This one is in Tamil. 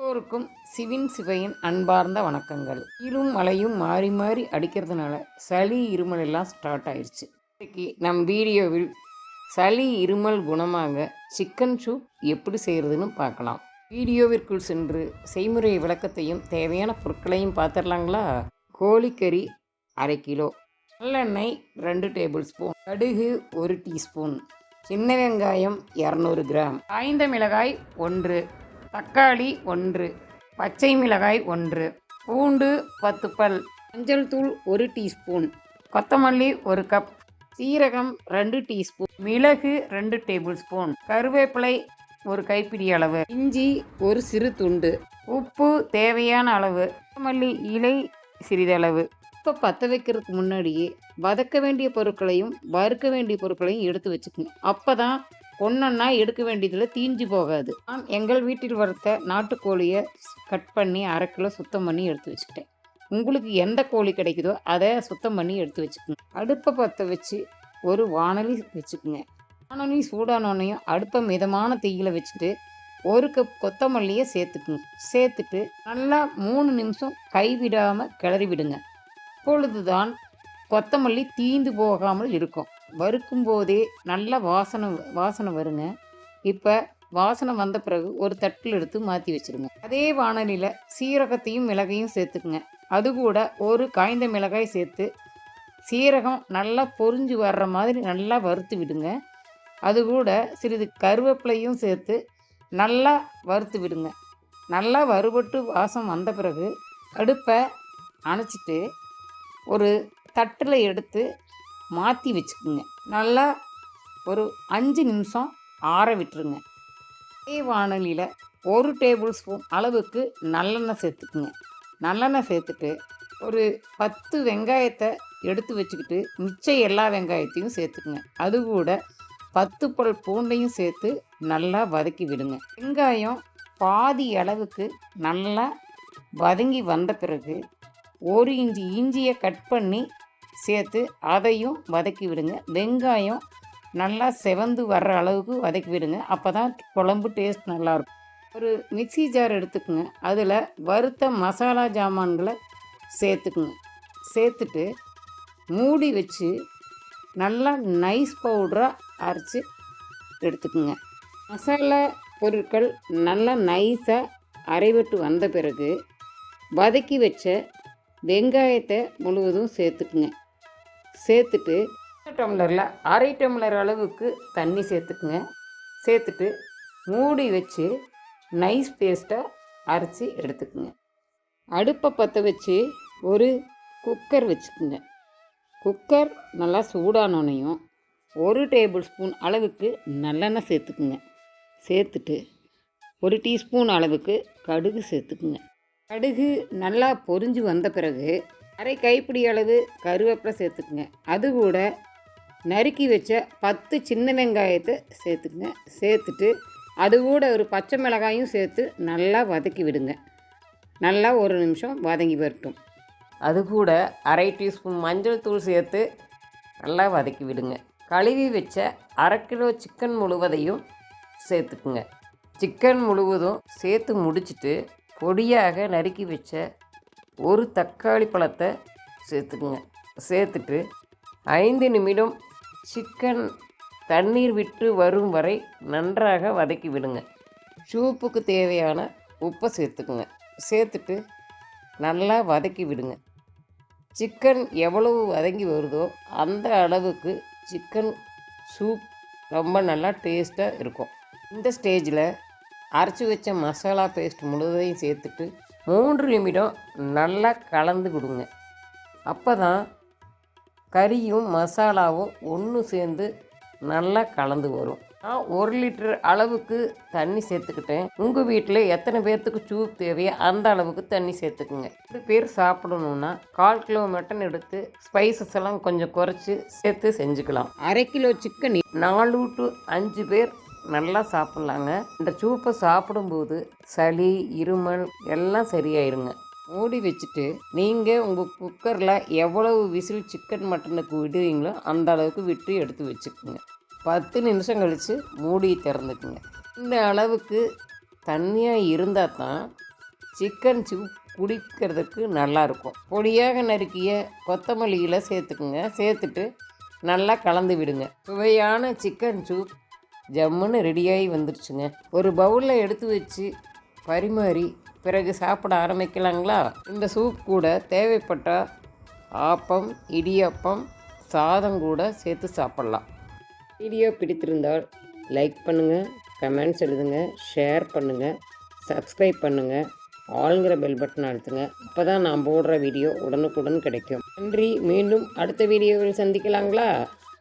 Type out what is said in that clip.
எல்லோருக்கும் சிவின் சிவையின் அன்பார்ந்த வணக்கங்கள். இரும் மலையும் மாறி மாறி அடிக்கிறதுனால சளி இருமல் எல்லாம் ஸ்டார்ட் ஆயிடுச்சு இன்றைக்கி நம் வீடியோவில் சளி இருமல் குணமாக சிக்கன் சூப் எப்படி செய்கிறதுன்னு பார்க்கலாம். வீடியோவிற்குள் சென்று செய்முறை விளக்கத்தையும் தேவையான பொருட்களையும் பார்த்துடலாங்களா? கோழிக்கறி அரை கிலோ நல்லெண்ணெய் ரெண்டு டேபிள் ஸ்பூன் கடுகு ஒரு டீஸ்பூன் சின்ன வெங்காயம் இரநூறு கிராம் காய்ந்த மிளகாய் ஒன்று தக்காளி ஒன்று பச்சை மிளகாய் ஒன்று பூண்டு பத்து பல் மஞ்சள் தூள் ஒரு டீஸ்பூன் கொத்தமல்லி ஒரு கப் சீரகம் ரெண்டு டீஸ்பூன் மிளகு ரெண்டு டேபிள் ஸ்பூன் கருவேப்பிலை ஒரு கைப்பிடி அளவு இஞ்சி ஒரு சிறு துண்டு உப்பு தேவையான அளவு கொத்தமல்லி இலை சிறிதளவு. இப்போ பற்ற வைக்கிறதுக்கு முன்னாடியே வதக்க வேண்டிய பொருட்களையும் வறுக்க வேண்டிய பொருட்களையும் எடுத்து வச்சுக்கணும். அப்போ தான் ஒன்றொன்னா எடுக்க வேண்டியதில் தீஞ்சு போகாது. நான் எங்கள் வீட்டில் வறுத்த நாட்டுக்கோழியை கட் பண்ணி அரை கிலோ சுத்தம் பண்ணி எடுத்து வச்சுக்கிட்டேன். உங்களுக்கு எந்த கோழி கிடைக்குதோ அதை சுத்தம் பண்ணி எடுத்து வச்சுக்கோங்க. அடுப்பை பற்ற வச்சு ஒரு வானொலி வச்சுக்கோங்க. வானொலி சூடானோன்னையும் அடுப்பை மிதமான தீயில வச்சுட்டு ஒரு கப் கொத்தமல்லியை சேர்த்துக்குங்க. சேர்த்துட்டு நல்லா மூணு நிமிஷம் கைவிடாமல் கிளறி விடுங்க அப்பொழுதுதான் கொத்தமல்லி தீந்து போகாமல் இருக்கும். வறுக்கும் போதே நல்ல வாசனை வாசனை வருங்க. இப்போ வாசனை வந்த பிறகு ஒரு தட்டில் எடுத்து மாற்றி வச்சுருங்க. அதே வானலியில் சீரகத்தையும் மிளகையும் சேர்த்துக்குங்க. அது கூட ஒரு காய்ந்த மிளகாய் சேர்த்து சீரகம் நல்லா பொரிஞ்சு வர்ற மாதிரி நல்லா வறுத்து விடுங்க. அது கூட சிறிது கருவேப்பிலையும் சேர்த்து நல்லா வறுத்து விடுங்க. நல்லா வறுபட்டு வாசம் வந்த பிறகு அடுப்பை அணைச்சிட்டு ஒரு தட்டில் எடுத்து மாற்றி வச்சுக்குங்க. நல்லா ஒரு அஞ்சு நிமிஷம் ஆற விட்டுருங்க. அதே வானலியில் ஒரு டேபிள் ஸ்பூன் அளவுக்கு நல்லெண்ணெய் சேர்த்துக்குங்க. நல்லெண்ணெய் சேர்த்துட்டு ஒரு பத்து வெங்காயத்தை எடுத்து வச்சுக்கிட்டு மிச்சம் எல்லா வெங்காயத்தையும் சேர்த்துக்குங்க. அது கூட பத்து பல் பூண்டையும் சேர்த்து நல்லா வதக்கி விடுங்க. வெங்காயம் பாதி அளவுக்கு நல்லா வதங்கி வந்த பிறகு ஒரு இஞ்சி இஞ்சியை கட் பண்ணி சேர்த்து அதையும் வதக்கி விடுங்க. வெங்காயம் நல்லா செவந்து வர்ற அளவுக்கு வதக்கி விடுங்க. அப்போ தான் குழம்பு டேஸ்ட் நல்லாயிருக்கும். ஒரு மிக்ஸி ஜார் எடுத்துக்கோங்க. அதில் வறுத்த மசாலா ஜாமான்களை சேர்த்துக்குங்க. சேர்த்துட்டு மூடி வச்சு நல்லா நைஸ் பவுடராக அரைச்சி எடுத்துக்குங்க. மசாலா பொருட்கள் நல்லா நைஸாக அரைவிட்டு வந்த பிறகு வதக்கி வச்ச வெங்காயத்தை முழுவதும் சேர்த்துக்குங்க. சேர்த்துட்டு டம்ளரில் அரை டம்ளர் அளவுக்கு தண்ணி சேர்த்துக்குங்க. சேர்த்துட்டு மூடி வச்சு நைஸ் பேஸ்ட்டாக அரைச்சி எடுத்துக்குங்க. அடுப்பை பற்ற வச்சு ஒரு குக்கர் வச்சுக்குங்க. குக்கர் நல்லா சூடானோனையும் ஒரு டேபிள் ஸ்பூன் அளவுக்கு நல்லெண்ணெய் சேர்த்துக்குங்க. சேர்த்துட்டு ஒரு டீஸ்பூன் அளவுக்கு கடுகு சேர்த்துக்குங்க. கடுகு நல்லா பொரிஞ்சு வந்த பிறகு அரை கைப்பிடி அளவு கருவேப்பிலை சேர்த்துக்குங்க. அது கூட நறுக்கி வச்ச பத்து சின்ன வெங்காயத்தை சேர்த்துக்குங்க. சேர்த்துட்டு அது கூட ஒரு பச்சை மிளகாயும் சேர்த்து நல்லா வதக்கி விடுங்க. நல்லா ஒரு நிமிஷம் வதங்கி வரட்டும். அது கூட அரை டீஸ்பூன் மஞ்சள் தூள் சேர்த்து நல்லா வதக்கி விடுங்க. கழுவி வச்ச அரை கிலோ சிக்கன் முழுவதையும் சேர்த்துக்குங்க. சிக்கன் முழுவதும் சேர்த்து முடிச்சுட்டு பொடியாக நறுக்கி வச்ச ஒரு தக்காளி பழத்தை சேர்த்துக்குங்க. சேர்த்துட்டு ஐந்து நிமிடம் சிக்கன் தண்ணீர் விட்டு வரும் வரை நன்றாக வதக்கி விடுங்க. சூப்புக்கு தேவையான உப்பை சேர்த்துக்குங்க. சேர்த்துட்டு நல்லா வதக்கி விடுங்க. சிக்கன் எவ்வளவு வதங்கி வருதோ அந்த அளவுக்கு சிக்கன் சூப் ரொம்ப நல்லா டேஸ்ட்டாக இருக்கும். இந்த ஸ்டேஜில் அரைச்சி வச்ச மசாலா பேஸ்ட் முழுவதையும் சேர்த்துட்டு மூன்று நிமிடம் நல்லா கலந்து கொடுங்க. அப்போ தான் கறியும் மசாலாவும் ஒன்று சேர்ந்து நல்லா கலந்து வரும். நான் ஒரு லிட்டர் அளவுக்கு தண்ணி சேர்த்துக்கிட்டேன். உங்கள் வீட்டில் எத்தனை பேர்த்துக்கு சூப் தேவையோ அந்த அளவுக்கு தண்ணி சேர்த்துக்குங்க. ரெண்டு பேர் சாப்பிடணுன்னா கால் கிலோ மட்டன் எடுத்து ஸ்பைசஸ் எல்லாம் கொஞ்சம் குறைச்சி சேர்த்து செஞ்சுக்கலாம். அரை கிலோ சிக்கன் நாலு டு அஞ்சு பேர் நல்லா சாப்பிட்லாங்க. இந்த சூப்பை சாப்பிடும்போது சளி இருமல் எல்லாம் சரியாயிருங்க. மூடி வச்சுட்டு நீங்கள் உங்கள் குக்கரில் எவ்வளவு விசில் சிக்கன் மட்டனுக்கு விடுவீங்களோ அந்த அளவுக்கு விட்டு எடுத்து வச்சுக்கோங்க. பத்து நிமிஷம் கழித்து மூடி திறந்துக்குங்க. இந்த அளவுக்கு தண்ணியாக இருந்தால் தான் சிக்கன் சூப் குடிக்கிறதுக்கு நல்லாயிருக்கும் பொடியாக நறுக்கிய கொத்தமல்லியில் சேர்த்துக்குங்க. சேர்த்துட்டு நல்லா கலந்து விடுங்க. சுவையான சிக்கன் சூப் ஜம்முன்னு ரெடியாகி வந்துருச்சுங்க. ஒரு பவுலில் எடுத்து வச்சு பரிமாறி பிறகு சாப்பிட ஆரம்பிக்கலாங்களா? இந்த சூப் கூட தேவைப்பட்டால் ஆப்பம் இடியாப்பம் சாதம் கூட சேர்த்து சாப்பிட்லாம். வீடியோ பிடித்திருந்தால் லைக் பண்ணுங்கள் கமெண்ட்ஸ் எழுதுங்க ஷேர் பண்ணுங்கள் சப்ஸ்கிரைப் பண்ணுங்கள் ஆளுங்கிற பெல் பட்டன் அழுத்துங்க. அப்போ தான் நான் போடுற வீடியோ உடனுக்குடன் கிடைக்கும். நன்றி மீண்டும் அடுத்த வீடியோவில் சந்திக்கலாங்களா?